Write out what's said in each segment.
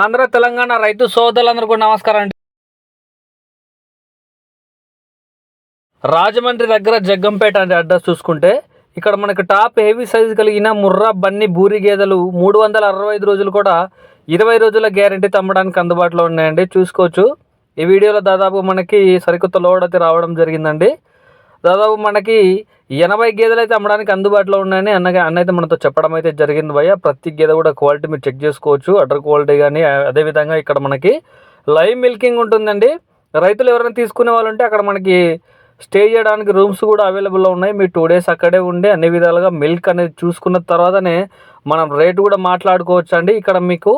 ఆంధ్ర తెలంగాణ రైతు సోదరులందరూ కూడా నమస్కారం అండి. రాజమండ్రి దగ్గర జగ్గంపేట అనే అడ్రస్ చూసుకుంటే. ఇక్కడ మనకు టాప్ హెవీ సైజు కలిగిన ముర్రా బన్ని బూరి గేదెలు మూడు వందల అరవై ఐదు రోజులు కూడా ఇరవై రోజుల గ్యారంటీతో అమ్మడానికి అందుబాటులో ఉన్నాయండి. చూసుకోవచ్చు. ఈ వీడియోలో దాదాపు మనకి సరికొత్త లోడ్ అయితే రావడం జరిగిందండి. దాదాపు మనకి ఎనభై గేదెలు అయితే అమ్మడానికి అందుబాటులో ఉన్నాయని అన్నగా అన్న అయితే మనతో చెప్పడం అయితే జరిగింది భయ్య. ప్రతి గేదె కూడా క్వాలిటీ మీరు చెక్ చేసుకోవచ్చు. అడర్ క్వాలిటీ కానీ అదేవిధంగా ఇక్కడ మనకి లైవ్ మిల్కింగ్ ఉంటుందండి. రైతులు ఎవరైనా తీసుకునే వాళ్ళు ఉంటే అక్కడ మనకి స్టే చేయడానికి రూమ్స్ కూడా అవైలబుల్లో ఉన్నాయి. మీరు టూ డేస్ అక్కడే ఉండి అన్ని విధాలుగా మిల్క్ అనేది చూసుకున్న తర్వాతనే మనం రేటు కూడా మాట్లాడుకోవచ్చు అండి ఇక్కడ మీకు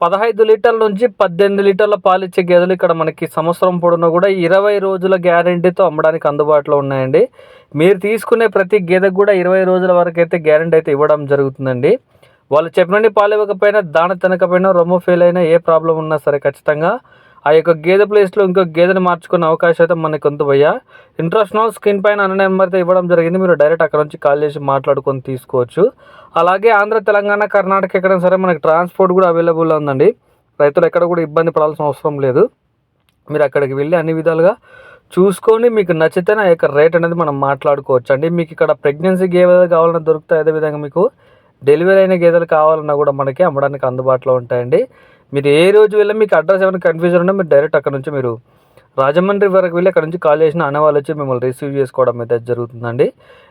పదహైదు లీటర్ల నుంచి పద్దెనిమిది లీటర్ల పాలు ఇచ్చే గేదెలు ఇక్కడ మనకి సంవత్సరం పొడవునా కూడా ఇరవై రోజుల గ్యారంటీతో అమ్మడానికి అందుబాటులో ఉన్నాయండి. మీరు తీసుకునే ప్రతి గేదెకు కూడా ఇరవై రోజుల వరకు అయితే గ్యారంటీ అయితే ఇవ్వడం జరుగుతుందండి. వాళ్ళు చెప్పినండి పాలు ఇవ్వకపోయినా దాన తినకపోయినా రొమ్ము ఫెయిల్ అయినా ఏ ప్రాబ్లం ఉన్నా సరే ఖచ్చితంగా ఆ యొక్క గేదె ప్లేస్లో ఇంకో గేదెని మార్చుకునే అవకాశం అయితే మనకు ఉంది భయ్య. ఇంట్రెస్ట్ నో స్క్రీన్ పైన అన్న నెంబర్ అయితే ఇవ్వడం జరిగింది. మీరు డైరెక్ట్ అక్కడ నుంచి కాల్ చేసి మాట్లాడుకొని తీసుకోవచ్చు. అలాగే ఆంధ్ర తెలంగాణ కర్ణాటక ఎక్కడైనా సరే మనకి ట్రాన్స్పోర్ట్ కూడా అవైలబుల్ ఉందండి. రైతులు ఎక్కడ కూడా ఇబ్బంది పడాల్సిన అవసరం లేదు. మీరు అక్కడికి వెళ్ళి అన్ని విధాలుగా చూసుకొని మీకు నచ్చితేనే ఆ యొక్క రేట్ అనేది మనం మాట్లాడుకోవచ్చు అండి. మీకు ఇక్కడ ప్రెగ్నెన్సీ గేదెలు కావాలన్నా దొరుకుతాయి. అదేవిధంగా మీకు డెలివరీ అయిన గేదెలు కావాలన్నా కూడా మనకి అమ్మడానికి అందుబాటులో ఉంటాయండి. మీరు ఏ రోజు వెళ్ళి మీకు అడ్రస్ ఏమైనా కన్ఫ్యూజన్ ఉన్నా మీరు డైరెక్ట్ అక్కడ నుంచి మీరు రాజమండ్రి వరకు వెళ్ళి అక్కడ నుంచి కాల్ చేసిన అనే వాళ్ళు వచ్చి మిమ్మల్ని రిసీవ్ చేసుకోవడం అయితే జరుగుతుందండి.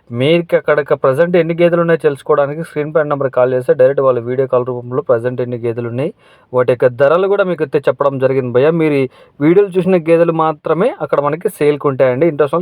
మీకు అక్కడ ప్రజెంట్ ఎన్ని గేదెలు ఉన్నాయో తెలుసుకోవడానికి స్క్రీన్ పైన నెంబర్ కాల్ చేస్తే డైరెక్ట్ వాళ్ళ వీడియో కాల్ రూపంలో ప్రజెంట్ ఎన్ని గేదెలు ఉన్నాయి వాటి యొక్క ధరలు కూడా మీకు చెప్పడం జరిగింది భయ్య. మీరు వీడియోలు చూసిన గేదెలు మాత్రమే అక్కడ మనకి సేల్కి ఉంటాయండి. ఇంట్రెస్ట్